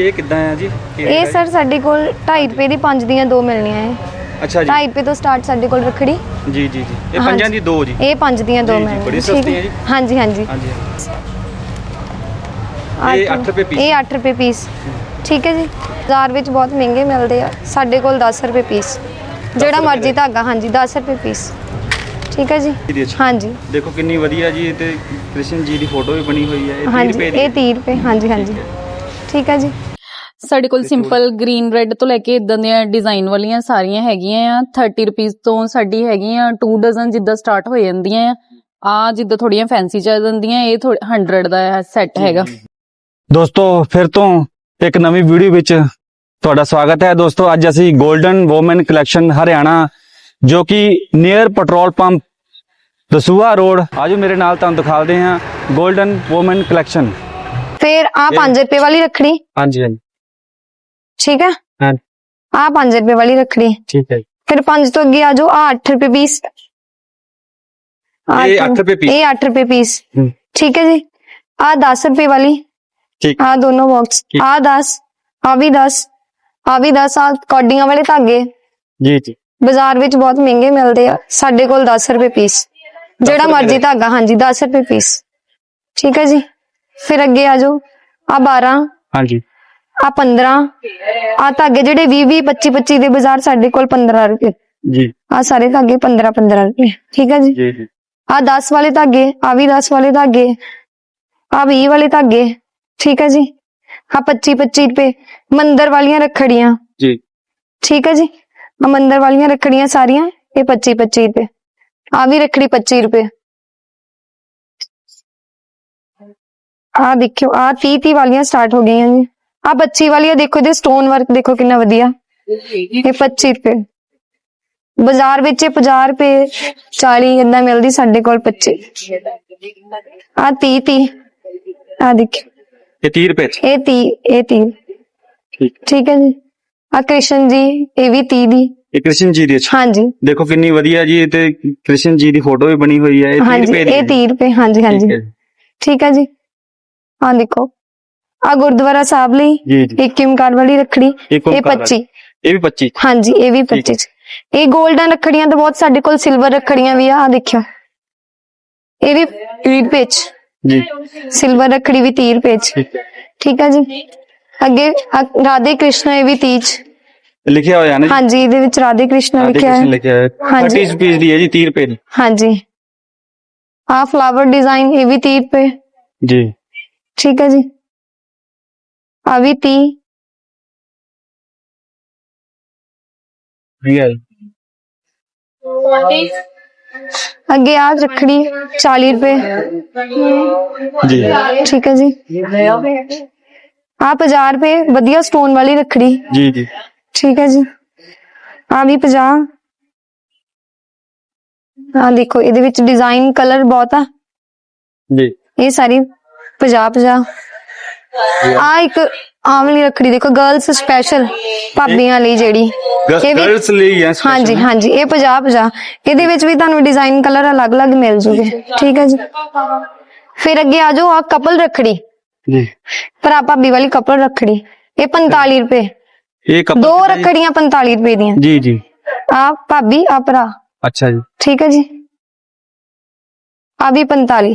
ਇਹ ਕਿੱਦਾਂ ਆ ਜੀ? ਇਹ ਸਰ ਸਾਡੇ ਕੋਲ 2.5 ਰੁਪਏ ਦੀ ਪੰਜ ਦੀਆਂ ਦੋ ਮਿਲਣੀਆਂ ਹੈ ਅੱਛਾ ਜੀ। 2.5 ਰੁਪਏ ਤੋਂ ਸਟਾਰਟ ਸਾਡੇ ਕੋਲ ਰੱਖੜੀ। ਜੀ ਜੀ ਜੀ। ਇਹ ਪੰਜਾਂ ਦੀ ਦੋ ਜੀ? ਇਹ ਪੰਜ ਦੀਆਂ ਦੋ ਜੀ, ਜੀ, ਮਿਲਣੀਆਂ ਬੜੀ ਠੀਕ ਸਸਤੀ ਹੈ ਜੀ। ਹਾਂਜੀ ਹਾਂਜੀ। ਹਾਂਜੀ ਇਹ ਅੱਠ ਰੁਪਏ piece। ਇਹ 8 ਰੁਪਏ ਪੀਸ ਠੀਕ ਹੈ ਜੀ। ਬਾਜ਼ਾਰ ਵਿੱਚ ਬਹੁਤ ਮਹਿੰਗੇ ਮਿਲਦੇ ਆ। ਸਾਡੇ ਕੋਲ 10 ਰੁਪਏ ਪੀਸ ਜਿਹੜਾ ਰੁਪਏ ਮਰਜ਼ੀ ਦੇ। ਧਾਗਾ ਹਾਂਜੀ 10 ਰੁਪਏ ਪੀਸ ਠੀਕ ਹੈ ਜੀ। ਵਿੱਚ। ਹਾਂਜੀ। ਦੇਖੋ ਕਿੰਨੀ ਵਧੀਆ ਜੀ ਇਹ ਤੇ ਕ੍ਰਿਸ਼ਨ ਜੀ ਦੀ ਫੋਟੋ ਵੀ ਬਣੀ ਹੋਈ ਹੈ। ਇਹ 30 ਹਾਂਜੀ ਰੁਪਏ ਇਹ ਦੀ 30 ਰੁਪਏ ਹਾਂਜੀ ਹਾਂਜੀ। ਠੀਕ ਹੈ ਜੀ। ਸਾਡੇ ਕੋਲ ਸਿੰਪਲ ਗ੍ਰੀਨ ਰੈੱਡ ਤੋਂ ਲੈ ਕੇ ਇਦਾਂ ਦੀਆਂ ਡਿਜ਼ਾਈਨ ਵਾਲੀਆਂ ਸਾਰੀਆਂ ਹੈਗੀਆਂ ਆ 30 ਰੁਪਏ ਤੋਂ ਸਾਡੀ ਹੈਗੀਆਂ 2 ਡਜ਼ਨ ਜਿੱਦਾਂ ਸਟਾਰਟ ਹੋ ਜਾਂਦੀਆਂ ਆ। ਆ ਜਿੱਦਾਂ ਥੋੜੀਆਂ ਫੈਂਸੀ ਚੱਲ ਜਾਂਦੀਆਂ ਇਹ 100 ਦਾ ਸੈੱਟ ਹੈਗਾ। ਦੋਸਤੋ ਫਿਰ ਤੋਂ ਇੱਕ ਨਵੀਂ ਵੀਡੀਓ ਵਿੱਚ ਤੁਹਾਡਾ ਸਵਾਗਤ ਹੈ। ਦੋਸਤੋ ਅੱਜ ਅਸੀਂ 골ਡਨ ਔਮਨ ਕਲੈਕਸ਼ਨ ਹਰਿਆਣਾ ਜੋ ਕਿ near petrol pump Dasuya road. ਆਜੋ ਮੇਰੇ ਨਾਲ ਤੁਹਾਨੂੰ ਦਿਖਾਉਂਦੇ ਹਾਂ 골ਡਨ ਔਮਨ ਕਲੈਕਸ਼ਨ ਫਿਰ ਆ ਇਹ- 5 ਰੁਪਏ ਵਾਲੀ ਰੱਖੜੀ ਹਾਂਜੀ ਹਾਂਜੀ। ਠੀਕ ਹੈ ਹਾਂ। ਆ 5 ਰੁਪਏ ਵਾਲੀ ਰੱਖੜੀ ਠੀਕ ਹੈ ਫਿਰ 5 ਤੋਂ ਅੱਗੇ ਆ ਜਾਓ ਆ 8 ਰੁਪਏ ਪੀਸ ਇਹ 8 ਰੁਪਏ piece। ਇਹ 8 ਰੁਪਏ ਪੀਸ ਹੂੰ। ਠੀਕ ਹੈ ਜੀ। ਆ 10 ਰੁਪਏ ਵਾਲੀ। ਠੀਕ। ਆ ਦੋਨੋਂ ਬਾਕਸ ਠੀਕ। ਆ 10 ਆ ਵੀ 10 ਆ ਵੀ 10 ਆ ਕੌਡੀਆਂ ਵਾਲੇ ਧਾਗੇ। ਜੀ ਜੀ। ਬਾਜ਼ਾਰ ਵਿੱਚ ਬਹੁਤ ਮਹਿੰਗੇ ਮਿਲਦੇ ਆ। ਸਾਡੇ ਕੋਲ 10 ਰੁਪਏ ਪੀਸ ਜਿਹੜਾ ਰੁਪਏ ਮਰਜ਼ੀ ਦੇ। ਧਾਗਾ ਹਾਂਜੀ 10 ਰੁਪਏ ਪੀਸ ਠੀਕ ਹੈ ਜੀ। ਫਿਰ ਅੱਗੇ ਆ ਜਾਓ। ਆ 12 ਹਾਂਜੀ। ਆ 15 ਆ ਧਾਗੇ ਜਿਹੜੇ 20 20 25 25 ਦੇ ਬਾਜ਼ਾਰ ਸਾਡੇ ਕੋਲ 15 ਰੁਪਏ। ਜੀ। ਆ ਸਾਰੇ ਧਾਗੇ 15 15 ਰੁਪਏ। ਠੀਕ ਹੈ ਜੀ? ਜੀ ਜੀ। ਆ 10 ਵਾਲੇ ਧਾਗੇ ਆ ਵੀ 10 ਵਾਲੇ ਧਾਗੇ ਆ 20 ਵਾਲੇ ਧਾਗੇ ਠੀਕ ਹੈ ਜੀ? ਆ 25 25 ਰੁਪਏ। ਮੰਦਰ ਵਾਲੀਆਂ ਰੱਖੜੀਆਂ। ਜੀ। ਠੀਕ ਹੈ ਜੀ? ਆ ਮੰਦਰ ਵਾਲੀਆਂ ਰੱਖੜੀਆਂ ਸਾਰੀਆਂ ਇਹ 25 25 ਰੁਪਏ। ਆ ਵੀ ਰੱਖੜੀ 25 ਰੁਪਏ। ਆ ਦੇਖਿਓ ਆ 30 30 ਵਾਲੀਆਂ ਸਟਾਰਟ ਹੋ ਗਈਆਂ ਜੀ। ਆ 25 ਵਾਲੀਆਂ ਦੇਖੋ ਇਹਦੇ ਸਟੋਨ ਵਰਕ ਦੇਖੋ ਕਿੰਨਾ ਵਧੀਆ। ਇਹ 25 ਰੁਪਏ। ਬਾਜ਼ਾਰ ਵਿੱਚ ਇਹ 50 ਰੁਪਏ 40 ਇਦਾਂ ਮਿਲਦੀ ਸਾਡੇ ਕੋਲ 25 ਆ 30 30 ਆ ਦੇਖਿਓ ਇਹ 30 ਰੁਪਏ ਚ? ਇਹ 30 ਇਹ 30 ਠੀਕ। ਠੀਕ ਹੈ ਜੀ। ਆ ਕ੍ਰਿਸ਼ਨ ਜੀ ਇਹ ਵੀ 30 ਦੀ। ਇਹ ਕ੍ਰਿਸ਼ਨ ਜੀ ਦੀ ਅੱਛਾ। ਹਾਂਜੀ। ਦੇਖੋ ਕਿੰਨੀ ਵਧੀਆ ਜੀ ਤੇ ਕ੍ਰਿਸ਼ਨ ਜੀ ਦੀ ਫੋਟੋ ਵੀ ਬਣੀ ਹੋਈ ਹੈ ਇਹ 30 ਹਾਂਜੀ ਰੁਪਏ ਦੀ ਇਹ 30 ਰੁਪਏ ਹਾਂਜੀ ਹਾਂਜੀ। ਹੈ ਜੀ। ਠੀਕ ਹੈ ਜੀ। ਆ ਦੇਖੋ। ਆ ਗੁਰਦੁਆਰਾ ਸਾਹਿਬ ਲਈ ਜੀ ਜੀ। ਇੱਕ ਕਾਰ ਵਾਲੀ ਰੱਖੜੀ ਇੱਕ ਇਹ ਓਮਕਾਰ 25 ਇਹ ਵੀ 25 ਹਾਂਜੀ ਇਹ ਵੀ ਠੀਕ ਹੈ। 25 ਇਹ 골ਡਨ ਰੱਖੜੀਆਂ ਤਾਂ ਬਹੁਤ ਸਾਡੇ ਕੋਲ ਸਿਲਵਰ ਰੱਖੜੀਆਂ ਵੀ ਆ ਆ ਦੇਖਿਓ। ਇਹ ਵੀ 30 ਰੁਪਏ ਚ। ਜੀ। ਸਿਲਵਰ ਰੱਖੜੀ ਵੀ 30 ਰੁਪਏ ਚ। ਠੀਕ ਹੈ। ਜੀ। ਅੱਗੇ ਆ ਰਾਧੇ ਕ੍ਰਿਸ਼ਨ ਇਹ ਵੀ 30 ਚ। ਲਿਖਿਆ ਹੋਇਆ ਨਾ ਹਾਂਜੀ ਇਹਦੇ ਵਿੱਚ ਰਾਧੇ ਕ੍ਰਿਸ਼ਨ ਲਿਖਿਆ ਹੈ। ਲਿਖਿਆ ਹੈ। ਹਾਂਜੀ। 30 ਰੁਪਏ ਦੀ ਹੈ ਜੀ 30 ਰੁਪਏ ਦੀ। ਹਾਂਜੀ। ਆ ਫਲਾਵਰ ਡਿਜ਼ਾਈਨ ਇਹ ਵੀ 30 ਰੁਪਏ। ਜੀ। ਠੀਕ ਹੈ ਜੀ। ਆ ਵੀ 30 ਵੀ ਹੈ ਅੱਗੇ ਆ ਰੱਖੜੀ 40 ਰੁਪਏ। ਜੀ। ਠੀਕ ਹੈ ਜੀ। ਆ 50 ਰੁਪਏ ਵਧੀਆ ਸਟੋਨ ਵਾਲੀ ਰੱਖੜੀ। ਜੀ ਜੀ। ਠੀਕ ਹੈ ਜੀ। ਆ ਵੀ 50 ਆ ਦੇਖੋ ਇਹਦੇ ਵਿੱਚ ਡਿਜ਼ਾਈਨ ਕਲਰ ਬਹੁਤ ਆ। ਜੀ। ਇਹ ਸਾਰੀ 50 50 ਆ ਇੱਕ ਆਹ ਵਾਲੀ ਰੱਖੜੀ ਦੇਖੋ ਗਰਲਸ ਸਪੈਸ਼ਲ ਭਾਬੀਆਂ ਲਈ ਜਿਹੜੀ। ਇਹ ਵੀ ਗਰਲਸ ਲਈ ਹੈ special ਹਾਂਜੀ? ਹਾਂਜੀ ਇਹ 50 50 ਇਹਦੇ ਵਿੱਚ ਵੀ ਤੁਹਾਨੂੰ ਡਿਜ਼ਾਈਨ ਕਲਰ ਅਲੱਗ-ਅਲੱਗ ਮਿਲ ਜੂਗੇ। ਠੀਕ ਹੈ ਜੀ। ਫਿਰ ਅੱਗੇ ਆ ਜਾਓ ਆ ਕਪਲ ਰੱਖੜੀ। ਜੀ। ਭਰਾ ਭਾਬੀ ਵਾਲੀ ਕਪਲ ਰੱਖੜੀ। ਇਹ 45 ਰੁਪਏ। ਇਹ ਕੱਪੜਾ ਦੋ? ਰੱਖੜੀਆਂ 45 ਰੁਪਏ ਦੀਆਂ। ਜੀ ਜੀ। ਆ ਭਾਬੀ ਆ ਭਰਾ। ਅੱਛਾ ਜੀ। ਠੀਕ ਹੈ ਜੀ। ਆ ਵੀ 45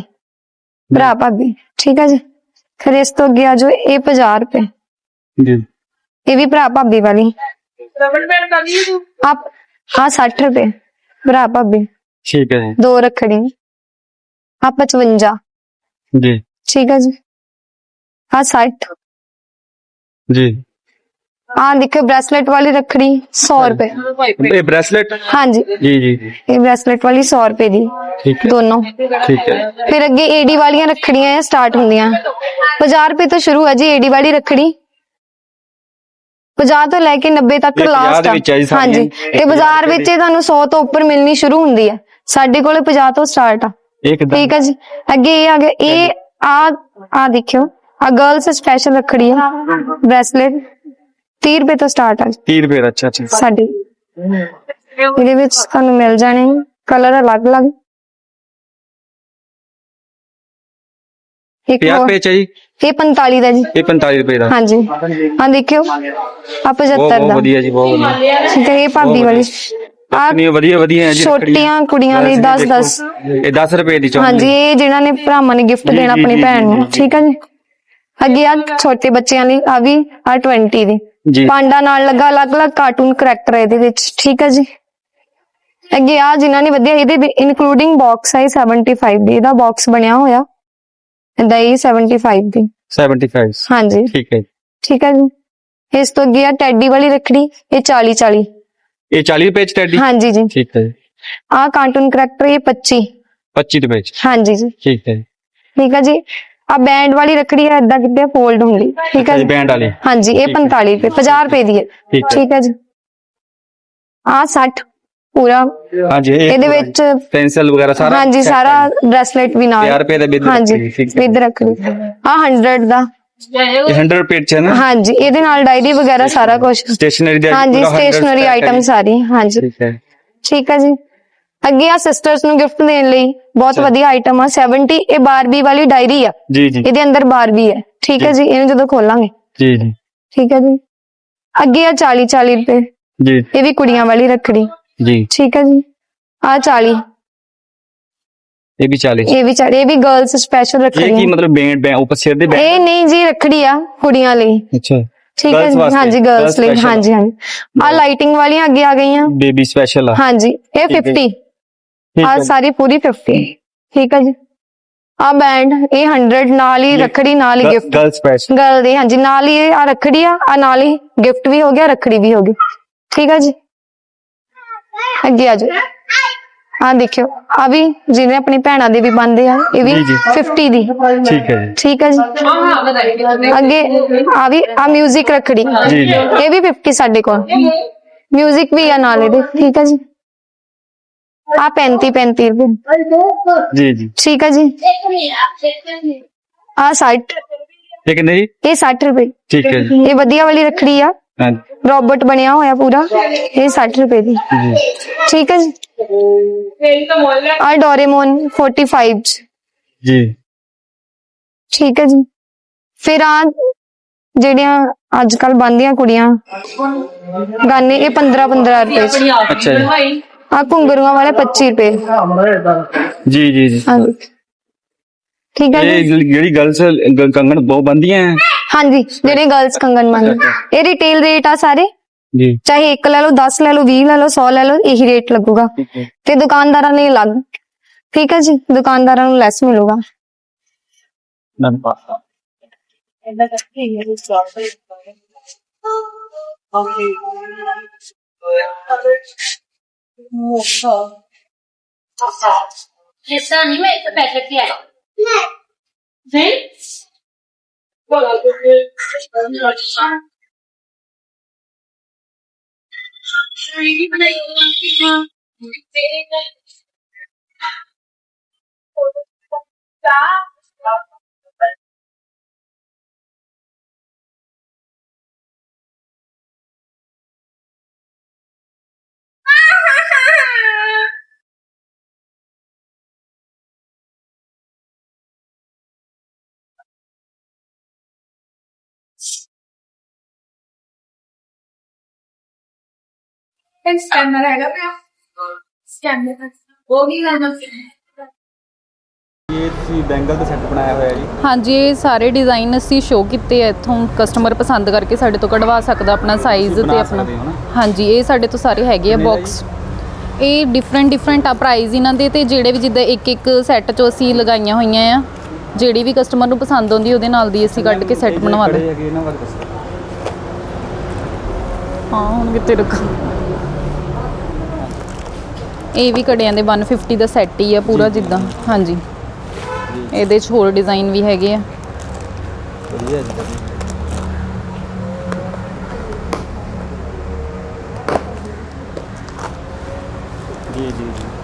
ਭਰਾ ਭਾਬੀ। ਠੀਕ ਹੈ ਜੀ। ਫਿਰ ਇਸ ਤੋਂ ਅੱਗੇ ਆ ਜਾਓ ਇਹ 50 ਰੁਪਏ। ਜੀ। ਇਹ ਵੀ ਭਰਾ ਭਾਬੀ ਵਾਲੀ। ਆ ਆ 60 ਰੁਪਏ। ਭਰਾ ਭਾਬੀ। ਠੀਕ ਹੈ ਜੀ। ਦੋ ਰੱਖੜੀ ਆ 55 ਜੀ। ਠੀਕ ਹੈ ਜੀ। ਆ 60 ਜੀ। ਆ ਦੇਖੋ ਬ੍ਰੈਸਲੇਟ ਵਾਲੀ ਰੱਖੜੀ 100 ਰੁਪਏ। ਇਹ ਬ੍ਰੈਸਲੇਟ? ਹਾਂਜੀ। ਜੀ ਜੀ ਜੀ। ਇਹ ਬ੍ਰੈਸਲੇਟ ਵਾਲੀ 100 ਰੁਪਏ ਦੀ ਠੀਕ ਹੈ। ਦੋਨੋਂ। ਠੀਕ ਹੈ। ਫਿਰ ਅੱਗੇ ਏਡੀ ਵਾਲੀਆਂ ਰੱਖੜੀਆਂ ਸਟਾਰਟ ਹੁੰਦੀਆਂ। 50 ਰੁਪਏ ਤੋਂ ਸ਼ੁਰੂ ਹੈ ਜੀ ਏਡੀ ਵਾਲੀ ਰੱਖੜੀ। 50 ਤੋਂ ਲੈ ਕੇ 90 ਤੱਕ ਇਹ 50 ਲਾਸਟ ਵਿੱਚ ਜੀ ਸਾਰੀਆਂ। ਹਾਂਜੀ। ਤੇ 50 ਬਾਜ਼ਾਰ ਵਿੱਚ ਇਹ ਤੁਹਾਨੂੰ 100 ਤੋਂ ਉੱਪਰ ਮਿਲਣੀ ਸ਼ੁਰੂ ਹੁੰਦੀ ਹੈ। ਸਾਡੇ ਕੋਲੇ 50 ਤੋਂ ਸਟਾਰਟ ਆ। ਇਹ ਕਿਦਾਂ ਠੀਕ ਹੈ ਜੀ। ਅੱਗੇ ਇਹ ਆ ਗਿਆ ਇਹ ਆ ਆ ਦੇਖਿਓ। ਆ ਗਰਲਸ ਸਪੈਸ਼ਲ ਰੱਖੜੀ ਆ। ਬ੍ਰੈਸਲੇਟ। 30 ਰੁਪਏ ਤੋਂ ਸਟਾਰਟ ਆ 30 ਰੁਪਏ ਦਾ ਅੱਛਾ ਅੱਛਾ ਸਾਡੀ ਇਹਦੇ ਵਿੱਚ ਤੁਹਾਨੂੰ ਮਿਲ ਜਾਣੇ ਕਲਰ ਅਲੱਗ-ਅਲੱਗ ਇੱਕ 50 ਹੋਰ ਰੁਪਏ ਚ ਹੈ ਜੀ ਇਹ 45 ਦਾ ਜੀ ਇਹ 45 ਰੁਪਏ ਦਾ ਹਾਂਜੀ ਆ ਦੇਖਿਓ ਆ ਬਹੁਤ 75 ਬਹੁਤ ਦਾ ਵਧੀਆ ਜੀ ਬਹੁਤ ਵਧੀਆ ਠੀਕ ਹੈ ਇਹ ਭਾਬੀ ਵਾਲੀ ਆ ਨਹੀਂ ਵਧੀਆ ਵਧੀਆ ਹੈ ਜੀ ਛੋਟੀਆਂ ਕੁੜੀਆਂ ਲਈ 10 10 ਇਹ 10 ਰੁਪਏ ਦੀ ਚੌਂਕੀ ਹਾਂਜੀ ਇਹ ਜਿਨ੍ਹਾਂ ਨੇ ਭਰਾਵਾਂ ਨੇ ਗਿਫਟ ਜੀ, ਦੇਣਾ ਜੀ, ਆਪਣੀ ਜੀ, ਭੈਣ ਜੀ, ਨੂੰ ਠੀਕ ਹੈ ਜੀ ਅੱਗੇ ਆ ਛੋਟੇ ਬੱਚਿਆਂ ਲਈ ਆ ਵੀ ਆ 20 ਦੀ ਜੀ। ਪਾਂਡਾ ਨਾਲ ਲੱਗਾ ਅਲੱਗ-ਅਲੱਗ ਕਾਰਟੂਨ ਕਰੈਕਟਰ ਇਹਦੇ ਵਿੱਚ ਠੀਕ ਹੈ ਜੀ? ਅੱਗੇ ਆ ਜਿਨ੍ਹਾਂ ਨੇ ਵਧੀਆ ਇਹਦੇ ਇਨਕਲੂਡਿੰਗ ਬਾਕਸ ਹੈ ਇਹ 75 ਦੀ ਇਹਦਾ ਬਾਕਸ ਬਣਿਆ ਹੋਇਆ। ਇਹਦਾ ਇਹ 75 ਦੀ। 75 ਹਾਂਜੀ। ਠੀਕ ਹੈ। ਠੀਕ ਹੈ ਜੀ। ਇਸ ਤੋਂ ਅੱਗੇ ਆ ਟੈਡੀ ਵਾਲੀ ਰੱਖੜੀ ਇਹ 40 40 ਇਹ 40 ਰੁਪਏ ਚ ਟੈਡੀ ਹਾਂਜੀ ਜੀ। ਠੀਕ ਹੈ ਆ ਕਾਰਟੂਨ ਕਰੈਕਟਰ ਇਹ 25 25 ਰੁਪਏ ਚ। ਹਾਂਜੀ ਜੀ। ਠੀਕ ਹੈ ਠੀਕ ਹੈ ਜੀ। ਆ ਬੈਂਡ ਵਾਲੀ ਰੱਖੜੀ ਹੈ ਏਦਾਂ ਕਿਤੇ ਫੋਲਡ ਹੁੰਦੀ ਠੀਕ ਹੈ ਜੀ ਬੈਂਡ ਵਾਲੀ। ਹਾਂਜੀ ਇਹ ਠੀਕ ਹੈ। 45 ਰੁਪਏ 50 ਰੁਪਏ ਦੀ ਹੈ। ਠੀਕ ਹੈ। ਜੀ। ਆ 60 ਪੂਰਾ। ਹਾਂਜੀ ਇਹ ਇਹਦੇ ਵਿੱਚ ਪੈਨਸਲ ਵਗੈਰਾ ਸਾਰਾ ਹਾਂਜੀ ਸਾਰਾ। ਬ੍ਰੈਸਲੇਟ ਵੀ ਨਾਲ। 50 ਰੁਪਏ ਦਾ ਬਿੱਲ ਹਾਂਜੀ ਵਿਦ ਰੱਖੜੀ। ਆ 100 ਦਾ। ਇਹ 100 ਰੁਪਏ ਚ ਹੈ ਨਾ? ਹਾਂਜੀ ਇਹਦੇ ਨਾਲ ਡਾਇਰੀ ਵਗੈਰਾ ਸਾਰਾ ਕੁਝ ਸਟੇਸ਼ਨਰੀ ਦਾ ਹਾਂਜੀ ਪੂਰਾ 100 ਸਟੇਸ਼ਨਰੀ ਆਈਟਮ। ਸਾਰੀ ਹਾਂਜੀ। ਠੀਕ ਹੈ। ਠੀਕ ਹੈ ਜੀ। ਅੱਗੇ ਆ ਸਿਸਟਰਸ ਨੂੰ ਗਿਫਟ ਦੇਣ ਲਈ। ਬਹੁਤ। ਵਧੀਆ ਆਈਟਮ ਆ। 70 ਇਹ ਬਾਰਬੀ ਵਾਲੀ ਡਾਇਰੀ ਆ। ਜੀ ਜੀ। ਇਹਦੇ ਅੰਦਰ ਬਾਰਬੀ ਹੈ। ਠੀਕ ਹੈ ਜੀ। ਇਹਨੂੰ ਜਦੋਂ ਖੋਲਾਂਗੇ। ਜੀ ਜੀ। ਠੀਕ ਹੈ ਜੀ। ਅੱਗੇ ਆ 40 40 ਰੁਪਏ। ਜੀ। ਇਹ ਵੀ ਕੁੜੀਆਂ ਵਾਲੀ ਰੱਖੜੀ। ਜੀ। ਠੀਕ ਹੈ ਜੀ। ਆ 40 ਇਹ ਵੀ 40 ਇਹ ਵੀ 40 ਇਹ ਵੀ ਗਰਲਸ ਸਪੈਸ਼ਲ ਇਹ ਕੀ ਰੱਖੜੀ ਮਤਲਬ ਬੈਂਡ ਬੈਂਡ ਉੱਪਰ ਸਿਰ ਦੇ ਬੈਂਡ ਇਹ ਨਹੀਂ ਜੀ ਰੱਖੜੀ ਆ ਕੁੜੀਆਂ ਲਈ। ਅੱਛਾ। ਠੀਕ ਹੈ ਜੀ। ਹਾਂਜੀ ਗਰਲਸ ਲਈ। ਹਾਂਜੀ ਹਾਂਜੀ। ਆ ਲਾਈਟਿੰਗ ਵਾਲੀਆਂ ਅੱਗੇ ਆ ਗਈਆਂ। ਬੇਬੀ ਸਪੈਸ਼ਲ ਆ। ਹਾਂਜੀ। ਇਹ ਠੀਕ ਹੈ 50 ਠੀਕ ਆ ਹੈ ਸਾਰੀ ਪੂਰੀ 50 ਠੀਕ ਹੈ ਜੀ ਆ ਬੈਂਡ ਇਹ 100 ਨਾਲ ਹੀ ਰੱਖੜੀ ਨਾਲ ਹੀ ਗਿਫਟ ਗਰਲ ਸਪੈਸ਼ਲ ਗਰਲ ਦੀ ਹਾਂਜੀ ਨਾਲ ਹੀ ਆ ਰੱਖੜੀ ਆ ਆ ਨਾਲ ਹੀ ਗਿਫਟ ਵੀ ਹੋ ਗਿਆ ਰੱਖੜੀ ਵੀ ਹੋ ਗਈ ਠੀਕ ਹੈ ਜੀ ਅੱਗੇ ਆ ਜਾਓ ਆ ਦੇਖਿਓ ਆ ਵੀ ਜਿਹਨੇ ਆਪਣੀ ਭੈਣਾਂ ਦੇ ਵੀ ਬੰਦੇ ਆ ਇਹ ਵੀ ਜੀ, ਜੀ। 50 ਦੀ ਠੀਕ ਹੈ ਜੀ ਠੀਕ ਹੈ ਜੀ ਅੱਗੇ ਆ ਵੀ ਆ 뮤직 ਰੱਖੜੀ ਜੀ ਜੀ ਇਹ ਵੀ 50 ਸਾਡੇ ਕੋਲ 뮤직 ਵੀ ਆ ਨਾਲ ਇਹਦੇ ਠੀਕ ਹੈ ਜੀ ਆ 35 35 ਰੁਪਏ ਜੀ ਜੀ ਠੀਕ ਹੈ ਜੀ ਆ 60 ਇਹ ਕਿੰਨੇ ਜੀ ਇਹ 60 ਰੁਪਏ ਠੀਕ ਹੈ ਜੀ ਇਹ ਵਧੀਆ ਵਾਲੀ ਰੱਖੜੀ ਆ ਹਾਂਜੀ ਰੋਬੋਟ ਬਣਿਆ ਹੋਇਆ ਪੂਰਾ ਇਹ 60 ਰੁਪਏ ਦੀ ਜੀ ਠੀਕ ਹੈ ਜੀ ਆ ਡੋਰੇਮੋਨ 45 ਚ ਜੀ ਠੀਕ ਹੈ ਜੀ ਫਿਰ ਆ ਜਿਹੜੀਆਂ ਅੱਜ ਕੱਲ ਬੰਦੀਆਂ ਕੁੜੀਆਂ ਗਾਨੇ ਇਹ 15 15 ਰੁਪਏ ਚ ਅੱਛਾ ਜੀ ਆ ਘੁੰਗਰੂਆਂ ਵਾਲੇ 25 ਰੁਪਏ। ਜੀ ਜੀ ਜੀ। ਠੀਕ ਹੈ ਇਹ ਜੀ ਜਿਹੜੀ ਗਰਲਸ ਕੰਗਣ ਬਹੁਤ ਬੰਦੀਆਂ ਹੈ ਹਾਂਜੀ ਜਿਹੜੇ ਗਰਲਸ ਕੰਗਨ ਮੰਨ ਇਹ ਰਿਟੇਲ ਰੇਟ ਆ ਸਾਰੇ? ਜੀ। ਚਾਹੇ ਇੱਕ ਲੈ ਲਓ 10 ਲੈ ਲਓ 20 ਲੈ ਲਓ 100 ਲੈ ਲਓ ਇਹੀ ਰੇਟ ਲੱਗੂਗਾ। ਤੇ ਦੁਕਾਨਦਾਰਾਂ ਲਈ ਅਲੱਗ। ਠੀਕ ਹੈ ਜੀ? ਦੁਕਾਨਦਾਰਾਂ ਨੂੰ ਲੈਸ ਮਿਲੂਗਾ। 我说，好好，先生，你们也是白吃的。对。我老公是山东的。是？啥？ਇਹ ਤੁਸੀਂ ਬੈਂਗਲ ਦਾ ਸੈੱਟ ਬਣਾਇਆ ਹੋਇਆ ਜੀ। ਹਾਂਜੀ ਇਹ ਸਾਰੇ ਡਿਜ਼ਾਈਨ ਅਸੀਂ ਸ਼ੋਅ ਕੀਤੇ ਆ ਇੱਥੋਂ। ਕਸਟਮਰ ਪਸੰਦ ਕਰਕੇ ਸਾਡੇ ਤੋਂ ਕਢਵਾ ਸਕਦਾ ਆਪਣਾ ਸਾਈਜ਼ ਤੇ ਬਣਾ ਆਪਣਾ। ਸਕਦੇ ਹੋ ਨਾ? ਹਾਂਜੀ ਇਹ ਸਾਡੇ ਤੋਂ ਸਾਰੇ ਹੈਗੇ ਆ ਦਾ ਬਾਕਸ ਇਹ ਡਿਫਰੈਂਟ ਡਿਫਰੈਂਟ ਆ ਪ੍ਰਾਈਸ ਇਹਨਾਂ ਦੇ ਤੇ ਜਿਹੜੇ ਵੀ ਜਿੱਦਾਂ ਇੱਕ ਇੱਕ ਸੈੱਟ ਚੋਂ ਅਸੀਂ ਲਗਾਈਆਂ ਹੋਈਆਂ ਆ ਜਿਹੜੀ ਵੀ ਕਸਟਮਰ ਨੂੰ ਪਸੰਦ ਆਉਂਦੀ ਉਹਦੇ ਨਾਲ ਦੀ ਅਸੀਂ ਕੱਢ ਕੇ ਸੈੱਟ ਬਣਵਾ ਦੇ ਹਾਂ। ਹੁਣ ਕਿੱਥੇ ਰੱਖਾਂ? ਇਹ ਵੀ ਕੜਿਆਂ ਦੇ 150 ਦਾ ਸੈੱਟ ਹੀ ਆ ਪੂਰਾ ਜਿੱਦਾਂ ਹਾਂਜੀ। ਇਹਦੇ 'ਚ ਹੋਰ ਡਿਜ਼ਾਈਨ ਵੀ ਹੈਗੇ ਆ। ਵਧੀਆ। ਜੀ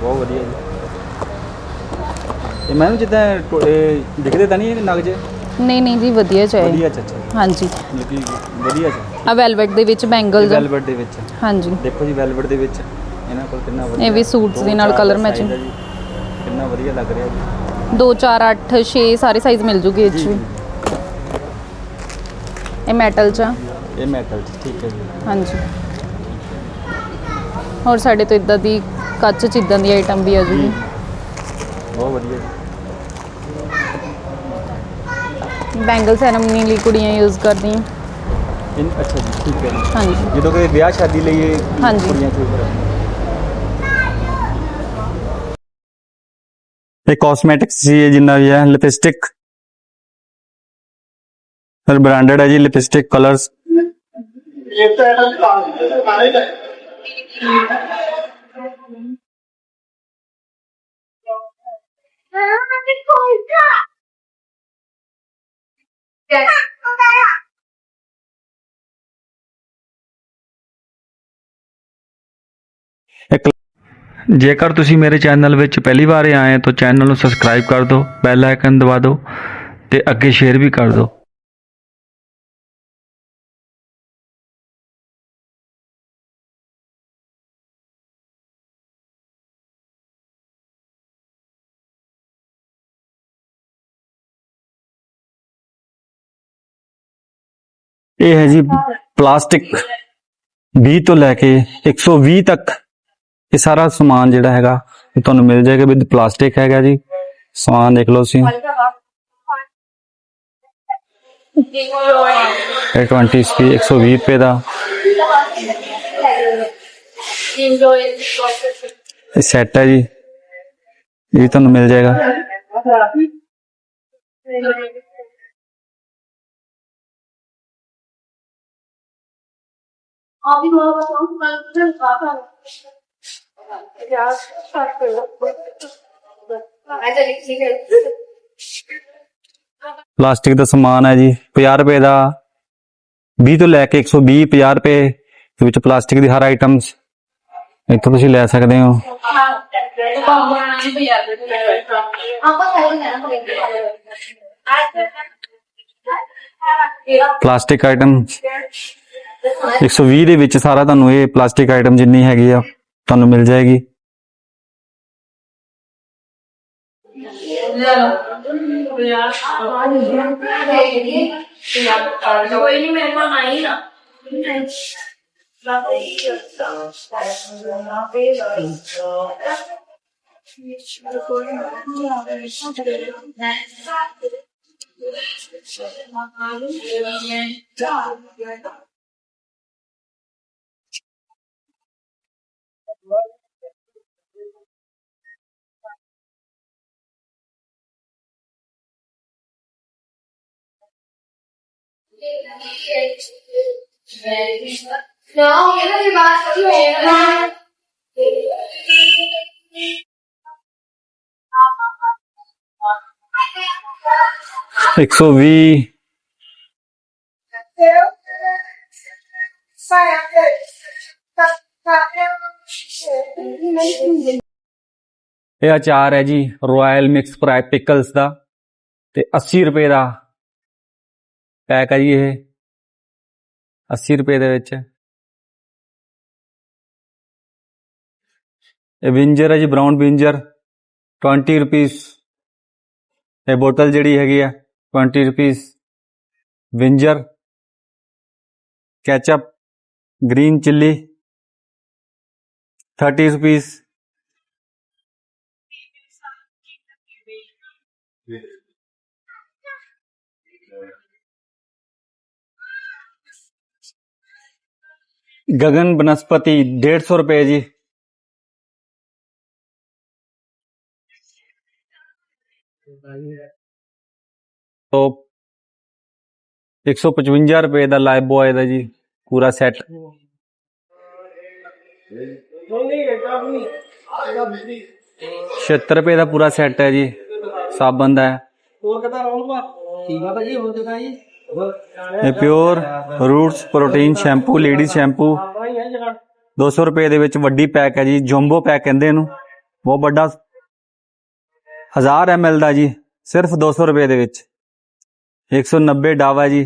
ਬਹੁਤ ਵਧੀਆ ਜੀ। ਇਹ ਮੈਮ ਜਿੱਦਾਂ ਟੋ- ਇਹ ਦਿਖਦੇ ਤਾਂ ਨਹੀਂ ਇਹ ਨਗ ਜੇ? ਨਹੀਂ ਨਹੀਂ ਜੀ ਵਧੀਆ ਚਾਹੇ ਵਧੀਆ ਅੱਛਾ ਅੱਛਾ ਹਾਂਜੀ। ਮਤਲਬ ਕਿ ਵਧੀਆ ਚ। ਆ ਵੈਲਵਟ ਦੇ ਵਿੱਚ ਬੈਂਗਲਸ। ਵੈਲਵਟ ਦੇ ਵਿੱਚ। ਹਾਂਜੀ। ਦੇਖੋ ਜੀ ਵੈਲਵਟ ਦੇ ਵਿੱਚ। ਇਹਨਾਂ ਕੋਲ ਕਿੰਨਾ ਵਧੀਆ ਇਹ ਵੀ suits ਦੋ ਦੇ ਨਾਲ ਚਾਰ colour size matching। ਆ ਜੀ। ਕਿੰਨਾ ਵਧੀਆ ਲੱਗ ਰਿਹਾ ਜੀ। 2 4 8 6 ਸਾਰੇ ਸਾਈਜ਼ ਮਿਲ ਜੂਗੇ ਇਹ 'ਚ ਵੀ। ਇਹ ਮੈਟਲ ਚ ਆ। ਇਹ ਮੈਟਲ ਠੀਕ ਹੈ ਜੀ। ਹਾਂਜੀ। ਹੋਰ ਸਾਡੇ ਤੋਂ ਇਦਾਂ ਦੀ ਕੱਚ ਚ ਇਦਾਂ ਦੀ ਆਈਟਮ ਵੀ ਆ ਜੂਗੀ ਬਹੁਤ ਵਧੀਆ। ਬੈਂਗਲ ਸੈਰਮਨੀ ਲਈ ਕੁੜੀਆਂ ਯੂਜ਼ ਕਰਦੀਆਂ। ਇਨ ਅੱਛਾ ਜੀ ਠੀਕ ਹੈ ਜੀ। ਹਾਂਜੀ। ਜਦੋਂ ਕਿ ਵਿਆਹ ਸ਼ਾਦੀ ਲਈ ਇਹ ਹਾਂਜੀ। ਕੁੜੀਆਂ ਚੂਜ਼ ਕਰਦੀਆਂ ਇਹ ਕਾਸਮੈਟਿਕਸ ਸੀ ਇਹ ਜਿੰਨਾ ਵੀ ਹੈ ਲਿਪਸਟਿਕ ਫਿਰ ਬ੍ਰਾਂਡਡ ਹੈ ਜੀ ਲਿਪਸਟਿਕ ਕਲਰਸ ਜੇਕਰ ਤੁਸੀਂ ਮੇਰੇ ਚੈਨਲ ਵਿੱਚ ਪਹਿਲੀ ਵਾਰ ਆਏ ਹੋ ਤਾਂ ਚੈਨਲ ਨੂੰ ਸਬਸਕ੍ਰਾਈਬ ਕਰ ਦਿਓ, ਬੈਲ ਆਈਕਨ ਦਬਾ ਦਿਓ ਤੇ ਅੱਗੇ ਸ਼ੇਅਰ ਵੀ ਕਰ ਦਿਓ। ਇਹ ਹੈ ਜੀ ਪਲਾਸਟਿਕ 20 ਤੋਂ ਲੈ ਕੇ 120 ਤੱਕ ਇਹ ਸਾਰਾ ਸਮਾਨ ਜਿਹੜਾ ਹੈਗਾ ਇਹ ਤੁਹਾਨੂੰ ਮਿਲ ਜਾਏਗਾ ਵਿਦ ਪਲਾਸਟਿਕ ਹੈਗਾ ਜੀ ਸਮਾਨ ਦੇਖ ਲਓ ਤੁਸੀਂ ਇਹ 20 ਸਪੀ 120 ਰੁਪਏ ਦਾ ਇਹ ਸੈੱਟ ਹੈ ਜੀ ਇਹ ਵੀ ਤੁਹਾਨੂੰ ਮਿਲ ਜਾਏਗਾ ਪਲਾਸਟਿਕ ਦਾ ਸਮਾਨ ਹੈ ਜੀ 50 ਰੁਪਏ ਦਾ 20 ਤੋਂ ਲੈ ਕੇ 120 50 ਰੁਪਏ ਦੇ ਵਿੱਚ ਪਲਾਸਟਿਕ ਦੀ ਹਰ ਆਈਟਮਸ ਇੱਥੋਂ ਤੁਸੀਂ ਲੈ ਸਕਦੇ ਹੋ ਪਲਾਸਟਿਕ ਆਈਟਮ 120 ਦੇ ਵਿੱਚ ਸਾਰਾ ਤੁਹਾਨੂੰ ਇਹ ਪਲਾਸਟਿਕ ਆਈਟਮ ਜਿੰਨੀ ਹੈਗੀ ਆ ਤੁਹਾਨੂੰ ਮਿਲ ਜਾਏਗੀ ਕੋਈ ਨਹੀਂ ਮੇਰੇ ਕੋਲ ਆਈ ਨਾ No, che non basta, io 120 ਇਹ ਅਚਾਰ ਹੈ ਜੀ ਰਾਇਲ ਮਿਕਸ ਫਰਾਈ ਪਿਕਲਸ ਦਾ ਤੇ 80 ਰੁਪਏ ਦਾ ਪੈਕ ਹੈ ਜੀ ਇਹ 80 ਰੁਪਏ ਦੇ ਵਿੱਚ ਇਹ ਵਿੰਜਰ ਹੈ ਜੀ ਬ੍ਰਾਊਨ ਵਿੰਜਰ 20 ਰੁਪੀਸ ਇਹ ਬੋਤਲ ਜਿਹੜੀ ਹੈਗੀ ਆ 20 rupees vinegar ketchup green chili 30 rupees Gagan Vanaspati डेढ़ सौ रुपये जी। तो एक सौ पचवंजा रुपये का लाइव बॉय का जी, पूरा सैट छिहत्तर रुपये का पूरा सैट है जी, साबन का है। ਇਹ pure roots protein shampoo lady shampoo 200 ਰੁਪਏ ਦੇ ਵਿੱਚ ਵੱਡੀ ਪੈਕ ਹੈ ਜੀ ਜੰਬੋ ਪੈਕ ਕਹਿੰਦੇ ਇਹਨੂੰ। ਬਹੁਤ ਵੱਡਾ। 1000 ml ਦਾ ਜੀ, ਸਿਰਫ 200 ਰੁਪਏ ਦੇ ਵਿੱਚ। 190 ਹੈ ਜੀ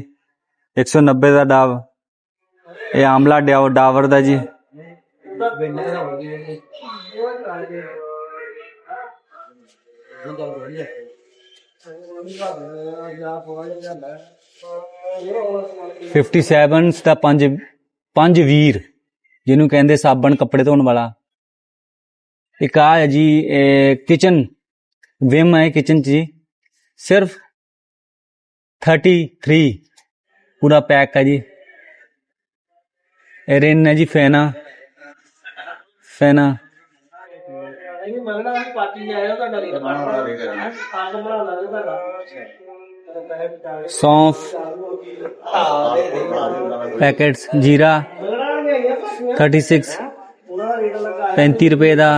190 ਦਾ ਡਾਵ। ਇਹ ਆਮਲਾ ਡਾਵ ਡਾਵਰ ਦਾ ਜੀ। 57 ਦਾ ਪੰਜ ਪੰਜ ਵੀਰ ਜਿਹਨੂੰ ਕਹਿੰਦੇ ਸਾਬਣ ਕੱਪੜੇ ਧੋਣ ਵਾਲਾ। ਇੱਕ ਆ ਹੈ ਜੀ ਕਿਚਨ ਵਿਮ ਹੈ ਕਿਚਨ ਜੀ। ਸਿਰਫ 33 ਪੂਰਾ ਪੈਕ ਹੈ ਜੀ। ਇਹ ਰਿਨ ਹੈ ਜੀ ਫੈਨਾ। ਫੈਨਾ। सौंफ पैकेट्स जीरा थर्टी सिक्स पैंती रुपए का